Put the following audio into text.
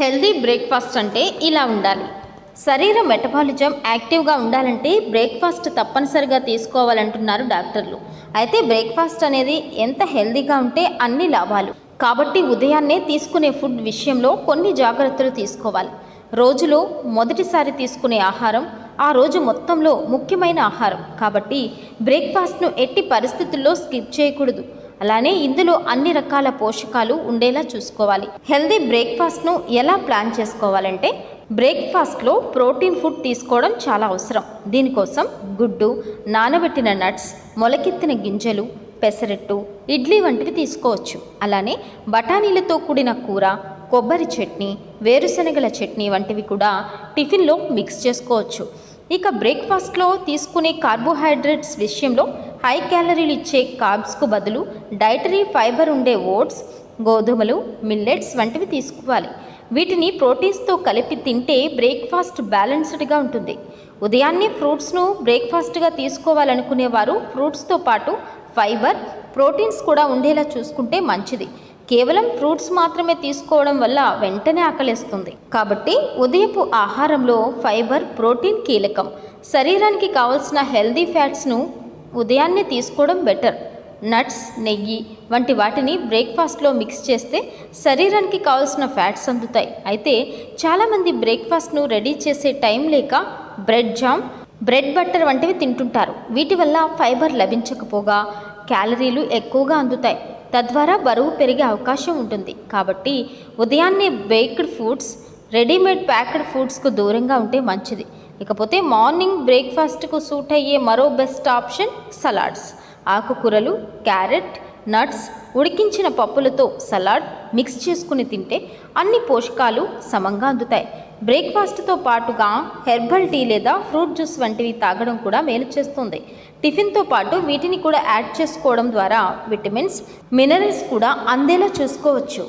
Healthy breakfast అంటే ఇలా ఉండాలి. శరీర మెటబాలిజం యాక్టివ్గా ఉండాలంటే బ్రేక్ఫాస్ట్ తప్పనిసరిగా తీసుకోవాలంటున్నారు డాక్టర్లు. అయితే బ్రేక్ఫాస్ట్ అనేది ఎంత హెల్దీగా ఉంటే అన్ని లాభాలు. కాబట్టి ఉదయాన్నే తీసుకునే ఫుడ్ విషయంలో కొన్ని జాగ్రత్తలు తీసుకోవాలి. రోజులో మొదటిసారి తీసుకునే ఆహారం ఆ రోజు మొత్తంలో ముఖ్యమైన ఆహారం. కాబట్టి బ్రేక్ఫాస్ట్ను ఎట్టి పరిస్థితుల్లో స్కిప్ చేయకూడదు. అలానే ఇందులో అన్ని రకాల పోషకాలు ఉండేలా చూసుకోవాలి. హెల్దీ బ్రేక్ఫాస్ట్ను ఎలా ప్లాన్ చేసుకోవాలంటే బ్రేక్ఫాస్ట్లో ప్రోటీన్ ఫుడ్ తీసుకోవడం చాలా అవసరం. దీనికోసం గుడ్డు నానబెట్టిన నట్స్ మొలకెత్తిన గింజలు పెసరట్టు ఇడ్లీ వంటివి తీసుకోవచ్చు. అలానే బఠానీలతో కూడిన కూర కొబ్బరి చట్నీ వేరుశనగల చట్నీ వంటివి కూడా టిఫిన్లో మిక్స్ చేసుకోవచ్చు. ఇక బ్రేక్ఫాస్ట్లో తీసుకునే కార్బోహైడ్రేట్స్ విషయంలో హై క్యాలరీలు ఇచ్చే కాబ్స్కు బదులు డైటరీ ఫైబర్ ఉండే ఓట్స్ గోధుమలు మిల్లెట్స్ వంటివి తీసుకోవాలి. వీటిని ప్రోటీన్స్తో కలిపి తింటే బ్రేక్ఫాస్ట్ బ్యాలెన్స్డ్గా ఉంటుంది. ఉదయాన్నే ఫ్రూట్స్ను బ్రేక్ఫాస్ట్గా తీసుకోవాలనుకునే వారు ఫ్రూట్స్తో పాటు ఫైబర్ ప్రోటీన్స్ కూడా ఉండేలా చూసుకుంటే మంచిది. కేవలం ఫ్రూట్స్ మాత్రమే తీసుకోవడం వల్ల వెంటనే ఆకలిస్తుంది. కాబట్టి ఉదయపు ఆహారంలో ఫైబర్ ప్రోటీన్ కీలకం. శరీరానికి కావలసిన హెల్దీ ఫ్యాట్స్ను ఉదయాన్నే తీసుకోవడం బెటర్. నట్స్ నెయ్యి వంటి వాటిని బ్రేక్ఫాస్ట్లో మిక్స్ చేస్తే శరీరానికి కావాల్సిన ఫ్యాట్స్ అందుతాయి. అయితే చాలామంది బ్రేక్ఫాస్ట్ను రెడీ చేసే టైం లేక బ్రెడ్ జామ్ బ్రెడ్ బట్టర్ వంటివి తింటుంటారు. వీటి వల్ల ఫైబర్ లభించకపోగా క్యాలరీలు ఎక్కువగా అందుతాయి. తద్వారా బరువు పెరిగే అవకాశం ఉంటుంది. కాబట్టి ఉదయాన్నే బేక్డ్ ఫుడ్స్ రెడీమేడ్ ప్యాక్డ్ ఫుడ్స్కు దూరంగా ఉంటే మంచిది. ఇకపోతే మార్నింగ్ బ్రేక్ఫాస్ట్కు సూట్ అయ్యే మరో బెస్ట్ ఆప్షన్ సలాడ్స్. ఆకుకూరలు క్యారెట్ నట్స్ ఉడికించిన పప్పులతో సలాడ్ మిక్స్ చేసుకుని తింటే అన్ని పోషకాలు సమంగా అందుతాయి. బ్రేక్ఫాస్ట్తో పాటుగా హెర్బల్ టీ లేదా ఫ్రూట్ జ్యూస్ వంటివి తాగడం కూడా మేలు చేస్తుంది. టిఫిన్తో పాటు వీటిని కూడా యాడ్ చేసుకోవడం ద్వారా విటమిన్స్ మినరల్స్ కూడా అందేలా చూసుకోవచ్చు.